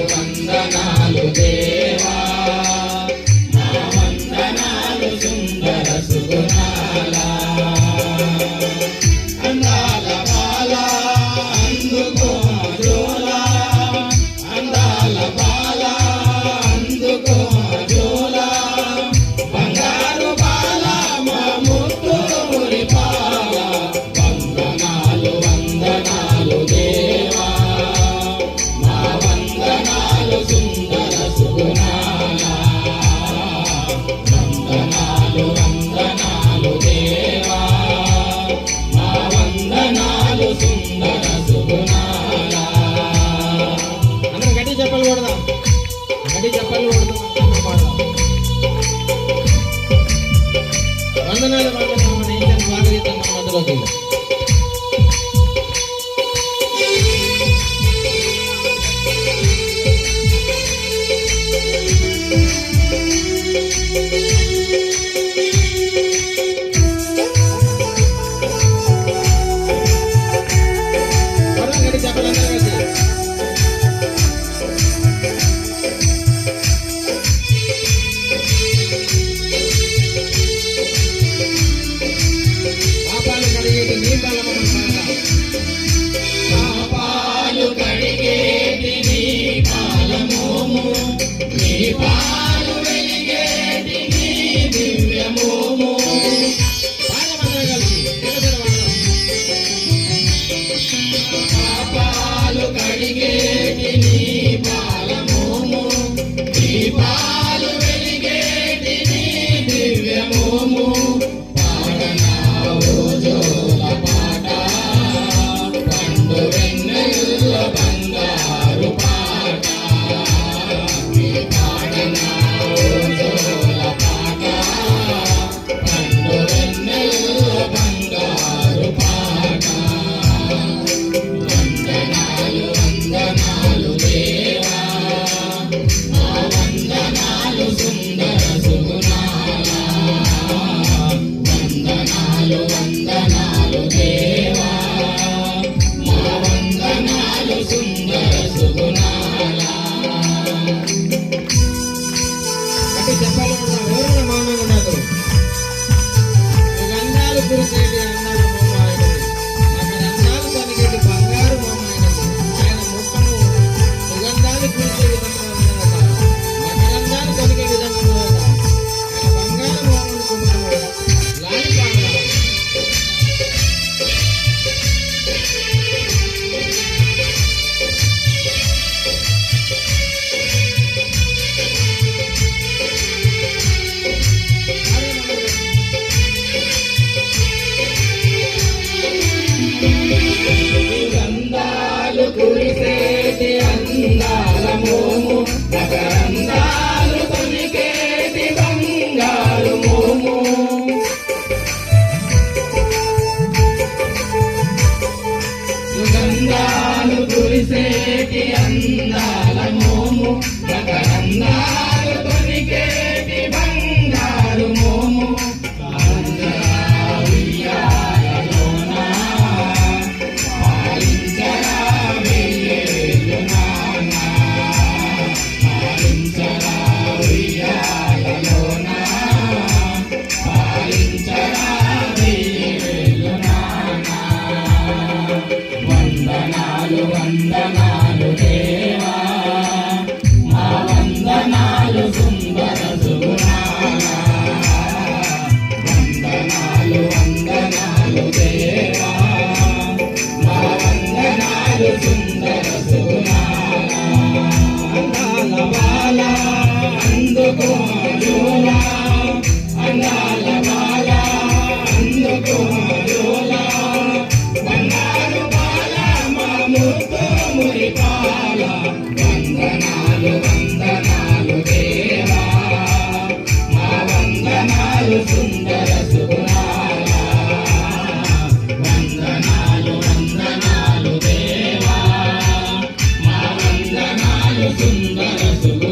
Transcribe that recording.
వందన చప్పట్లు కొడుతున్నాం మాట వందనాల వాళ్ళ మనం ఏం స్వాగతిస్తాం మన మధ్యలోకి అందాలు కురిసేటి అందాల అందాలు చందమాను Sundara Subhu